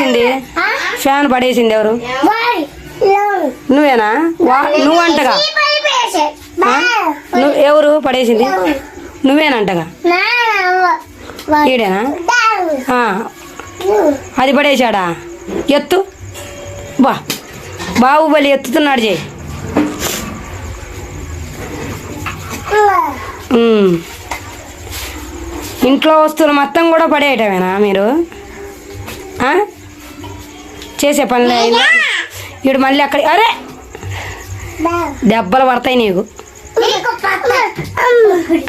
పడేసింది ఫ్యాన్ పడేసింది ఎవరు? నువ్వేనా? నువ్వు అంటగా ఎవరు పడేసింది? నువ్వేనంటగా. ఈడేనా? అది పడేశాడా? ఎత్తు. బా. బాహుబలి ఎత్తుతున్నాడు చేయి. ఇంట్లో వస్తువులు మొత్తం కూడా పడేయటమేనా మీరు? ఆ? చేసే పనులే ఇడు మళ్ళీ అక్కడ అరే! దెబ్బలు పడతాయి నీకు.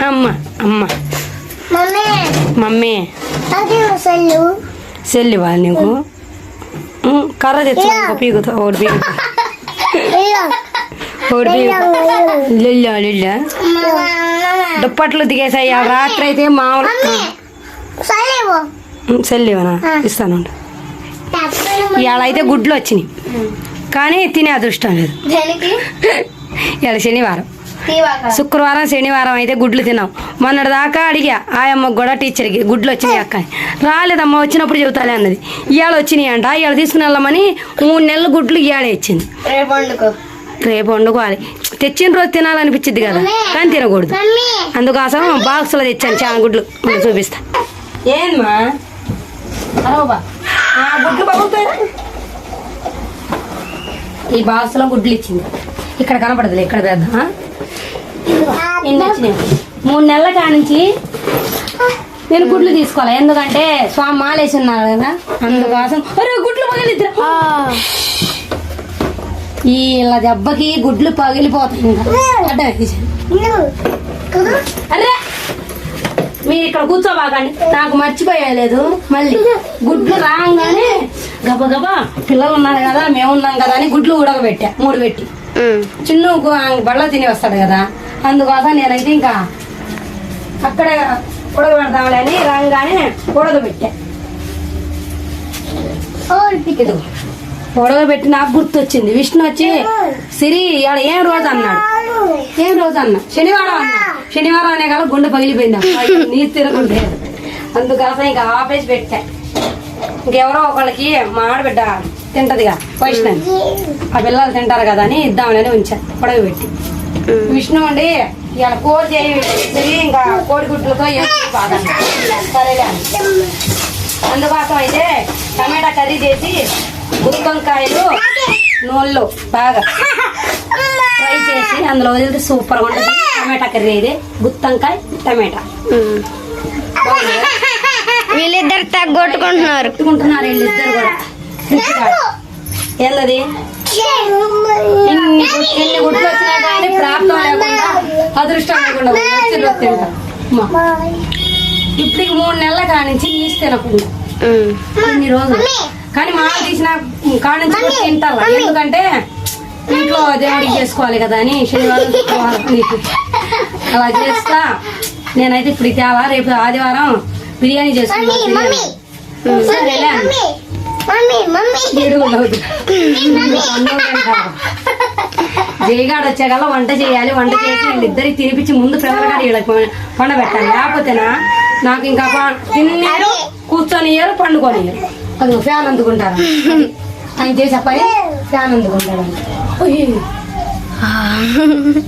అమ్మ అమ్మ. మమ్మీ. సెల్లి. వాళ్ళు నీకు. కర్ర తెచ్చు పీకుతా ఒకటి పీకుతా దుప్పట్లు దిగేసాయి రాత్రి అయితే మామూలు సెల్లివనా ఇస్తాను ఇవాళ అయితే గుడ్లు వచ్చినాయి. కానీ తినే అదృష్టం లేదు. ఇవాళ శనివారం. శుక్రవారం శనివారం అయితే గుడ్లు తిన్నాం. మొన్నటి దాకా అడిగా ఆయమ్మకు కూడా టీచర్కి గుడ్లు వచ్చినాయి అక్క అని. రాలేదమ్మా వచ్చినప్పుడు చెబుతాలే అన్నది. ఇవాళ వచ్చినాయి అంట. ఇవాళ తీసుకుని వెళ్ళమని మూడు నెలల గుడ్లు ఇవాళే ఇచ్చింది. రేపు వండుకో. రేపు వండుకోవాలి. తెచ్చిన రోజు తినాలనిపించింది కదా. కానీ తినకూడదు. అందుకోసం బాక్స్లో తెచ్చాను. చాలా గుడ్లు. చూపిస్తా. ఏంమా అరవబా. గుడ్లు ఈ బాక్స్లో గుడ్లు ఇచ్చింది. ఇక్కడ కనపడదులే ఇక్కడ పెద్ద ఎన్ని వచ్చినాయి. మూడు నెలల కానించి నేను గుడ్లు తీసుకోవాలి? ఎందుకంటే స్వామి మాలేసి ఉన్నారు కదా అందుకోసం. అరే గుడ్లు పగిలిద్దరు ఈ ఇలా దెబ్బకి గుడ్లు పగిలిపోతాయి ఇంకా. అరే మీరు ఇక్కడ కూర్చోబాకండి. నాకు మర్చిపోయలేదు. మళ్ళీ గుడ్లు రాగానే గబ గబా పిల్లలు ఉన్నారు కదా మేము ఉన్నాం కదా అని గుడ్లు ఉడకబెట్టా మూడు పెట్టి చిన్న బళ్ళ తిని వస్తాడు కదా. అందుకోసం నేనైతే ఇంకా అక్కడే ఉడకబెడతామని రాగానే ఉడకబెట్టా. ఇదిగో. ఉడకబెట్టి నాకు గుర్తొచ్చింది. విష్ణు వచ్చి సిరి ఇవాళ ఏం రోజు అన్నాడు? ఏం రోజు అన్నా? శనివారం అన్నా. శనివారం అనే కాలం గుండె పగిలిపోయింది నీరు తిరగకుండే అందుకోసం ఇంకా ఆపేసి పెట్టా. ఇంకెవరో ఒకళ్ళకి మా ఆడబిడ్డ తింటదిగా వైష్ణవి. ఆ పిల్లలు తింటారు కదా అని ఇద్దామని ఉంచా పొడవి పెట్టి. విష్ణు అండి ఇవాళ కోడి చేయి ఇంకా కోడి గుడ్లతో బాగా. సరేలే. అందుకోసం అయితే టమాటా కర్రీ చేసి గుత్తొంకాయలు నూనెలో బాగా. ఫ్రై చేసి అందులో వదిలితే సూపర్గా ఉంటుంది. టమాటా కర్రీ అయితే గుత్తొంకాయ టమాటా? వీళ్ళిద్దరు తగ్గొట్టుకుంటున్నారు. పెట్టుకుంటున్నారు వీళ్ళిద్దరు కూడా. ఏందది ఎన్ని గుడ్- ఎన్ని గుడ్లు వచ్చినా కానీ ప్రాప్తం లేకుండా అదృష్టం లేకుండా తింటాం. ఇప్పటికి మూడు నెలల కానించి నీసు తినకుండా. ఇన్ని రోజులు. కానీ మా తీసిన కానించి తింటారు. ఎందుకంటే ఇంట్లో దేవుడికి చేసుకోవాలి కదా అని శనివారం శుక్రవారం నీకు. అలా చేస్తా. నేనైతే ఇప్పుడు తేవా రేపు ఆదివారం బిర్యానీ చేసుకున్నాను సరేలే. జయగాడు వచ్చాకల్లా వంట చేయాలి వంట చేసి వీళ్ళిద్దరికి తినిపించి ముందు పిల్లగాడు వీళ్ళకి పండ పెట్టాలి లేకపోతేనా నాకు ఇంకా తిన్నారు కూర్చొని పండుకొని అది ఫ్యాన్ అందుకుంటారు? ఆయన చేసే పని? ఫ్యాన్ అందుకుంటాడు.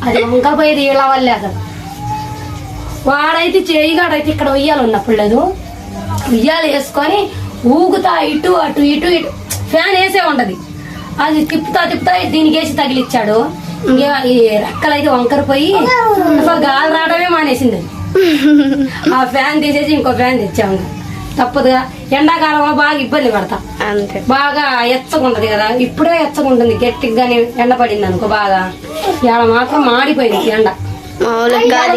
అది వల్లే అసలు వాడైతే చేయిగాడైతే ఇక్కడ ఉయ్యాలు ఉన్నప్పుడు లేదు ఉయ్యాలు వేసుకొని ఊగుతా ఇటు అటు ఇటు ఇటు ఫ్యాన్ వేసే ఉంటది అది తిప్పుతా తిప్పుతా దీనికి వేసి తగిలిచ్చాడు ఇంకే ఈ రెక్కలైతే వంకర పోయి అసలు గాలి రావడమే మానేసింది. ఆ ఫ్యాన్ తీసేసి ఇంకో ఫ్యాన్ తెచ్చాము తప్పదుగా. ఎండాకాలంలో బాగా ఇబ్బంది పడతా. అంతే. బాగా ఎచ్చగుంటది కదా. ఇప్పుడే ఎచ్చగుంటుంది. గట్టిగానే ఎండ పడింది అనుకో బాగా. ఇవాళ మాత్రం మాడిపోయింది ఎండ.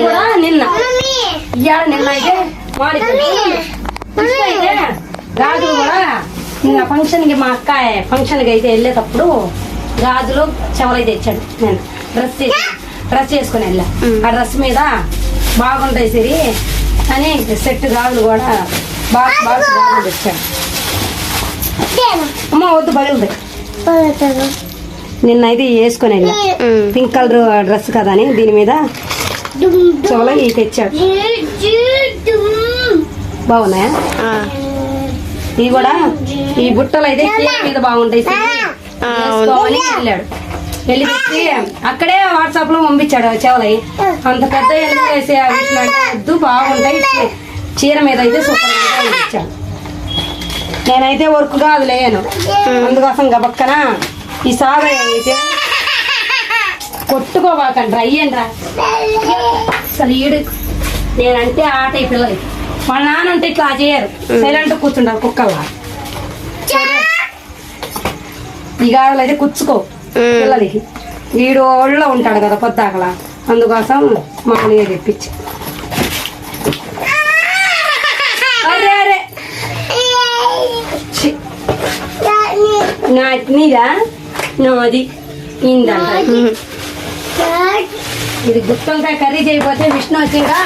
కూడా నిన్న. ఇవాళ నిన్న అయితే మాడిపోయింది. అయితే గాజులు కూడా నిన్న ఫంక్షన్కి మా అక్క ఫంక్షన్కి అయితే వెళ్ళేటప్పుడు గాజులు చెవలైతే తెచ్చాడు నేను డ్రెస్ చేసి డ్రెస్ చేసుకుని వెళ్ళా. ఆ డ్రెస్ మీద బాగుంటాయి సిరి అని సెట్ గాజులు కూడా బాక్స్ బాక్స్ అమ్మ వద్దు పగిలింది నిన్నైతే వేసుకొని వెళ్ళా. పింక్ కలర్ డ్రెస్ కదా అని దీని మీద చెవులో ఇవి తెచ్చాడు. బాగున్నాయా? ఇవి కూడా ఈ బుట్టలు అయితే చీర మీద బాగుంటాయి. వేసుకోమని వెళ్ళాడు. వెళ్ళి తెచ్చి అక్కడే వాట్సాప్లో పంపించాడు చెవలై అంత పెద్ద ఎందుకు వేసే వద్దు బాగుంటాయి. చీర మీద అయితే సూపర్ పంపించాడు నేనైతే వర్క్ కాదు లేను. అందుకోసం గబక్కన ఈ సాగయ్య అయితే కొట్టుకోబాకండి అయ్యండి అసలు ఈడు నేనంటే ఆట ఈ పిల్లలు వాళ్ళ నాన్న అంటే ఇట్లా చేయరు. సైలెంట్ కూర్చుంటారు కుక్కల్లా ఈ గాడలు అయితే కుచ్చుకో పిల్లలకి. వీడు ఒళ్ళో ఉంటాడు కదా పొద్దాకలా అందుకోసం మామూలుగా తెప్పించి అరే అరే ఛీ, నా నీదా ఇందంట. ఇది గుత్తొంకాయ కర్రీ చేయకపోతే విష్ణు వచ్చిందా?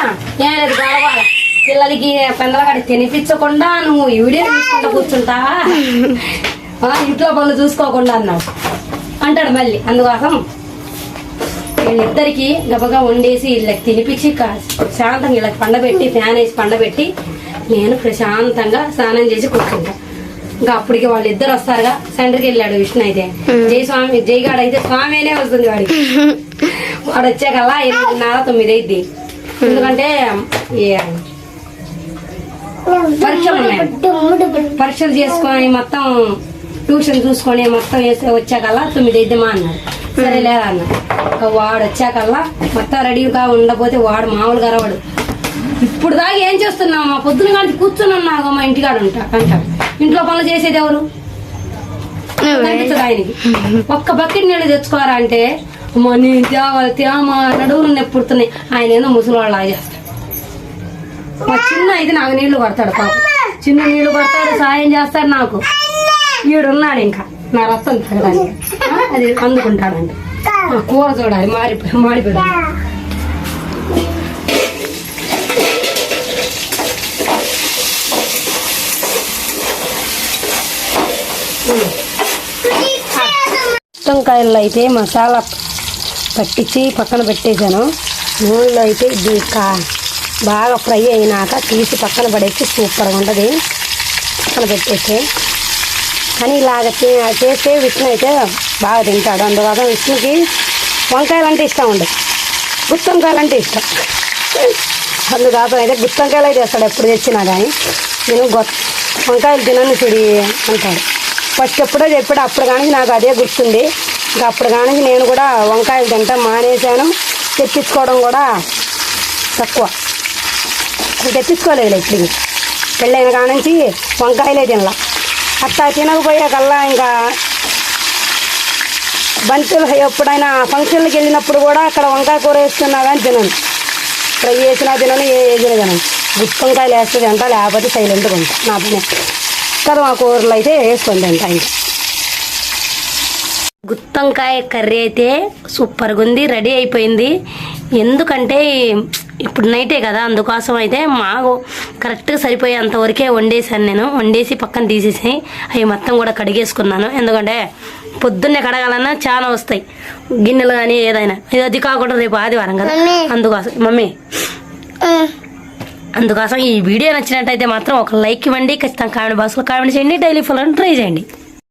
ఏం లేదు గడవాలి. పిల్లలకి పెందలకాడ తినిపించకుండా నువ్వు ఈ వీడియో తీసుకుంటా కూర్చుంటావా ఆ, ఇంట్లో పనులు చూసుకోకుండా అన్నాడు. అంటాడు మళ్ళీ. అందుకోసం వీళ్ళిద్దరికి గబగా వండేసి వీళ్ళకి తినిపించి ప్రశాంతంగా వీళ్ళకి పండబెట్టి ఫ్యాన్ వేసి పండబెట్టి నేను ప్రశాంతంగా స్నానం చేసి కూర్చుంటా. ఇంకా అప్పటికి వాళ్ళు ఇద్దరు వస్తారుగా సెంటర్కి వెళ్ళాడు విష్ణు అయితే. జై స్వామి జైగాడు అయితే స్వామినే వస్తుంది వాడికి. వాడు వచ్చాకల్లా ఎనిమిదిన్నర తొమ్మిది అయింది ఎందుకంటే పరీక్షలు ఉన్నాయి. పరీక్షలు చేసుకొని మొత్తం ట్యూషన్ చూసుకొని మొత్తం వేసి వచ్చాకల్లా తొమ్మిది అయిద్దిమా అన్నాడు సరే లేదా అన్న. వాడు వచ్చాకల్లా మొత్తం రెడీగా ఉండకపోతే వాడు మామూలుగా రావాడు ఇప్పుడు దాకా ఏం చేస్తున్నావు? మా పొద్దున కానీ కూర్చొని ఉన్నావు మా ఇంటికాడ ఉంటా అంటాడు ఇంట్లో పనులు చేసేది ఎవరు? ఆయనకి. ఒక్క బకెట్ నీళ్ళు తెచ్చుకోరా అంటే నేను తేవాలి తేమా నడువులు నెప్పుడుతున్నాయి ఆయన ఏదో ముసలివాళ్ళు లాగా చేస్తాడు. మా చిన్న అయితే నాకు నీళ్ళు పడతాడు పాప. చిన్న నీళ్ళు పడతాడు సాయం చేస్తాడు నాకు. ఈడున్నాడు ఇంకా. నా రక్తం తగ్గడానికి అది అందుకుంటాడండి కూర చూడాలి మారిపోయి మాడిపోయాడు వంకాయల్లో అయితే మసాలా పట్టించి పక్కన పెట్టేశాను. నూనెలో అయితే ఇది కా బాగా ఫ్రై అయినాక తీసి పక్కన పడేసి సూపర్గా ఉంటుంది. పక్కన పెట్టేసి కానీ ఇలాగ చేస్తే విష్ణు అయితే బాగా తింటాడు. అందువల్ల విష్ణుకి వంకాయలు అంటే ఇష్టం ఉండదు గుత్తొంకాయలు అంటే ఇష్టం. అందుకోసం అయితే గుత్తొంకాయలు అయితే వేస్తాడు ఎప్పుడు తెచ్చినా కానీ. నేను గొ- వంకాయలు తినను చెడి అంటాడు. ఫస్ట్ ఎప్పుడో చెప్పాడు అప్పుడు కానీ నాకు అదే గుర్తుంది. ఇంకా అప్పుడు కానీ నేను కూడా వంకాయలు తింటా మానేశాను. తెప్పించుకోవడం కూడా తక్కువ. తెప్పించుకోలేదు ఇప్పుడు పెళ్ళైన కాడ నుంచి వంకాయలే తినలా. అట్లా తినకపోయాకల్లా ఇంకా బంతులు ఎప్పుడైనా ఫంక్షన్లకు వెళ్ళినప్పుడు కూడా అక్కడ వంకాయ కూర వేస్తున్నా కానీ తినను. ఫ్రై వేసినా తినను ఏ వేసినా తినను. గుత్తి వంకాయలు వేస్తే తింటా లేకపోతే సైలెంట్గా ఉంటా. నా పని. కదా మా కూరలు అయితే వేసుకొని తింటా గుత్తొంకాయ కర్రీ అయితే సూపర్గా ఉంది రెడీ అయిపోయింది. ఎందుకంటే ఇప్పుడు నైటే కదా అందుకోసం అయితే మాకు కరెక్ట్గా సరిపోయేంత వరకే వండేసాను నేను. వండేసి పక్కన తీసేసి అవి మొత్తం కూడా కడిగేసుకున్నాను. ఎందుకంటే పొద్దున్నే కడగాలన్నా చాలా వస్తాయి. గిన్నెలు కానీ ఏదైనా. ఇది అది కాకుండా రేపు ఆదివారం కదా. అందుకోసం మమ్మీ. అందుకోసం ఈ వీడియో నచ్చినట్టయితే మాత్రం ఒక లైక్ ఇవ్వండి ఖచ్చితంగా కామెంట్ బాక్స్లో కామెంట్ చేయండి డైలీ ఫాలో ట్రై చేయండి.